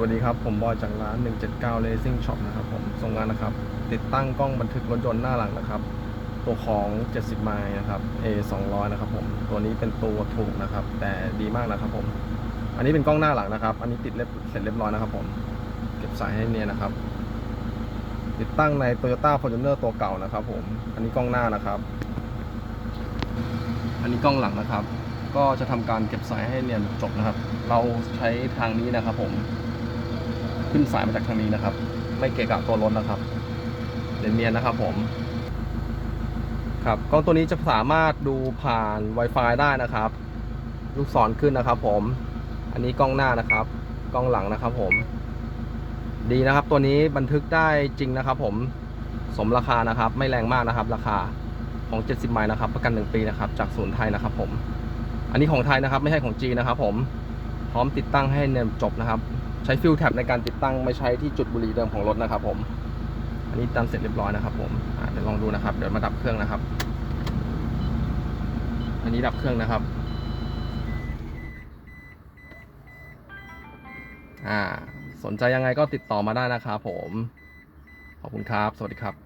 วัสดีครับ ผมบอยจากร้าน 179 Racing Shop นะครับผมส่งงานนะครับ ติดตั้งกล้องบันทึกรถยนต์หน้าหลังนะครับ ตัวของ 70 ไมล์นะครับ A 200 นะครับผม ตัวนี้เป็นตัวถูกนะครับ แต่ดีมากนะครับผม อันนี้เป็นกล้องหน้าหลังนะครับ อันนี้ติดเรียบเสร็จเรียบร้อยนะครับผม เก็บสายให้เนียนนะครับ ติดตั้งใน Toyota Fortuner ตัวเก่านะครับผม อันนี้กล้องหน้านะครับ อันนี้กล้องหลังนะครับ ก็จะทำการเก็บสายให้เนียนจบนะครับ เราใช้ทางนี้นะครับผม ขึ้นสายมาจากทางนี้นะครับ ไม่เกะกะตัวรถนะครับเนียนๆนะครับผมครับกล้องตัวนี้จะสามารถดูผ่าน Wi-Fi ได้นะครับ ลูกศรขึ้นนะครับ ผม อันนี้กล้องหน้านะครับ กล้องหลังนะครับ ผม ดีนะครับ ตัวนี้บันทึกได้จริงนะครับ ผมสมราคานะครับ ไม่แรงมากนะครับ ราคาของ 70 ไมล์นะครับ ประกัน 1 ปีนะครับ จากศูนย์ไทยนะครับ ผม อันนี้ของไทยนะครับ ไม่ใช่ของจีนนะครับ ผมพร้อมติดตั้งให้เนียนจบนะครับ ใช้ฟิลแท็บในการติดตั้งไม่ใช้ที่จุดบุหรี่เดิมของรถนะครับ ผม อันนี้ตามเสร็จเรียบร้อยนะครับ ผมเดี๋ยวลองดูนะครับ เดี๋ยวมาดับเครื่องนะครับ อันนี้ดับเครื่องนะครับ อ่า สนใจยังไงก็ติดต่อมาได้นะครับผม ขอบคุณครับ สวัสดีครับ